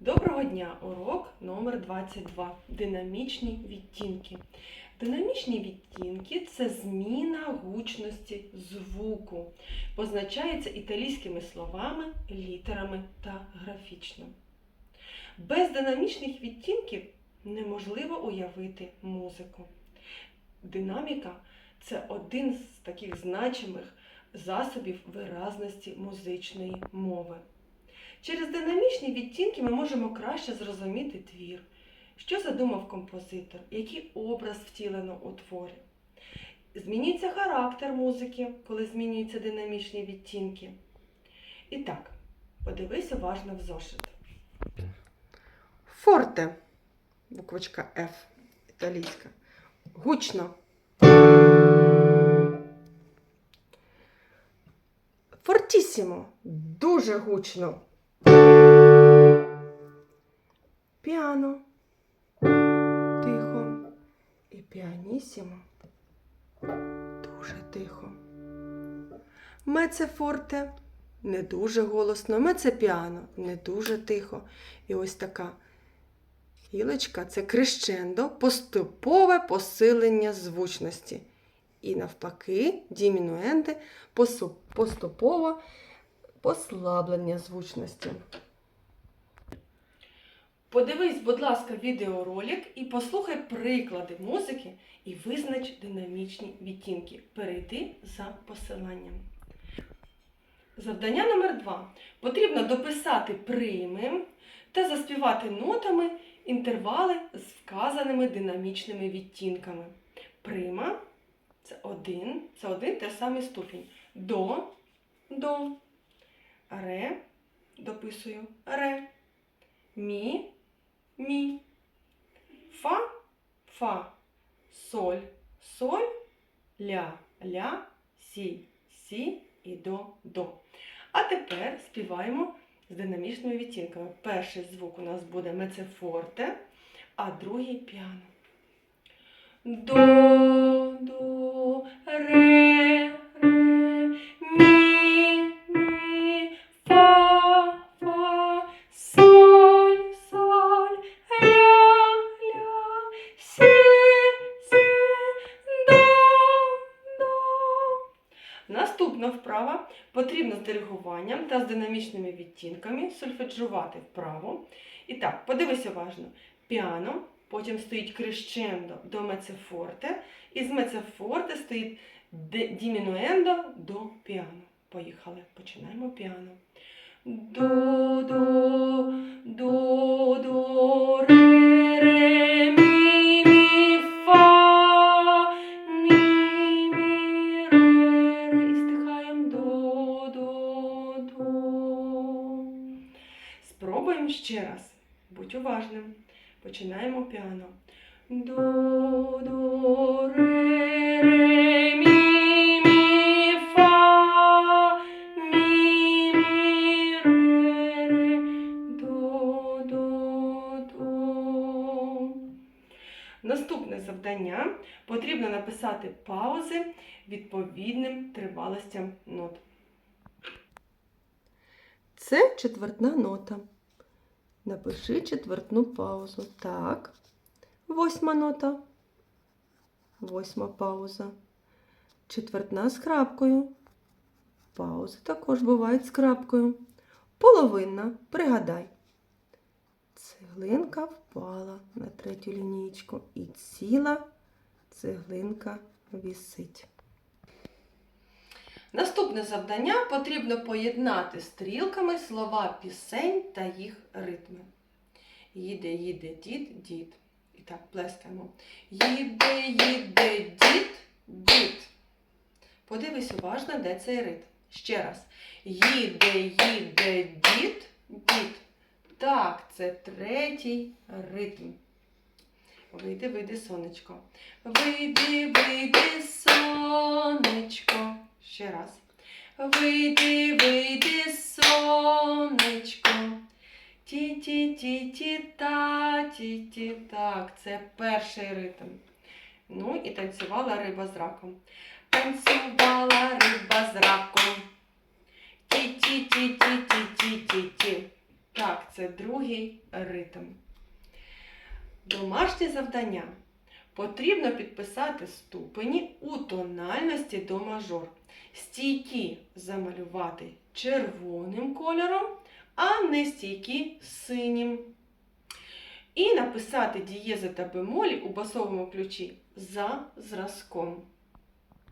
Доброго дня! Урок номер 22. Динамічні відтінки. Динамічні відтінки це зміна гучності звуку. Позначається італійськими словами, літерами та графічно. Без динамічних відтінків неможливо уявити музику. Динаміка це один з таких значимих засобів виразності музичної мови. Через динамічні відтінки ми можемо краще зрозуміти твір, що задумав композитор, який образ втілено у творі. Змінюється характер музики, коли змінюються динамічні відтінки. І так, подивись уважно в зошит. Форте, буквочка F, італійська. Гучно. Фортісімо. Дуже гучно. 8. Дуже тихо. Меце форте не дуже голосно. Меце піано не дуже тихо. І ось така гілочка це крещендо, поступове посилення звучності. І навпаки, дімінуенди поступово послаблення звучності. Подивись, будь ласка, відеоролик і послухай приклади музики і визнач динамічні відтінки. Перейди за посиланням. Завдання номер 2. Потрібно дописати прийми та заспівати нотами інтервали з вказаними динамічними відтінками. Прима це один, це один те самий ступінь. До, до, ре, дописую, ре, мі, мі, фа, фа, соль, соль, ля, ля, сі, сі. І до, до. А тепер співаємо з динамічними відтінками. Перший звук у нас буде мецефорте, а другий піано. До, Наступна вправа потрібно з диригуванням та з динамічними відтінками сольфеджувати вправо. І так, подивись уважно. Піано, потім стоїть крещендо до мецефорте, і з мецефорте стоїть дімінуендо до піано. Поїхали, починаємо піано. До, до, до, до, Спробуємо ще раз. Будь уважним. Починаємо піано. До, до, ре, ре, мі. Наступне завдання потрібно написати паузи відповідним тривалостям нот. Це четвертна нота. Напиши четвертну паузу. Так. Восьма нота. Восьма пауза. Четвертна з крапкою. Паузи також бувають з крапкою. Половинна. Пригадай. Цеглинка впала на третю лінійку. І ціла цеглинка вісить. Наступне завдання потрібно поєднати стрілками слова пісень та їх ритми. Їде, їде, дід, дід. І так, плескаємо. Їде, їде, дід, дід. Подивись уважно, де цей ритм. Ще раз. Їде, їде, дід, дід. Так, це третій ритм. Вийди, вийди, сонечко. Вийди, вийди, сонечко. Ще раз. Вийди, вийди, сонечко. Ті-ті-ті-ті-та, ті-ті. Так, це перший ритм. Ну і танцювала риба з раком. Танцювала риба з раком. Ті-ті-ті-ті-ті-ті-ті. Так, це другий ритм. Домашнє завдання. Потрібно підписати ступені у тональності до мажор. Стійкі замалювати червоним кольором, а не стійкі синім. І написати дієзи та бемолі у басовому ключі за зразком.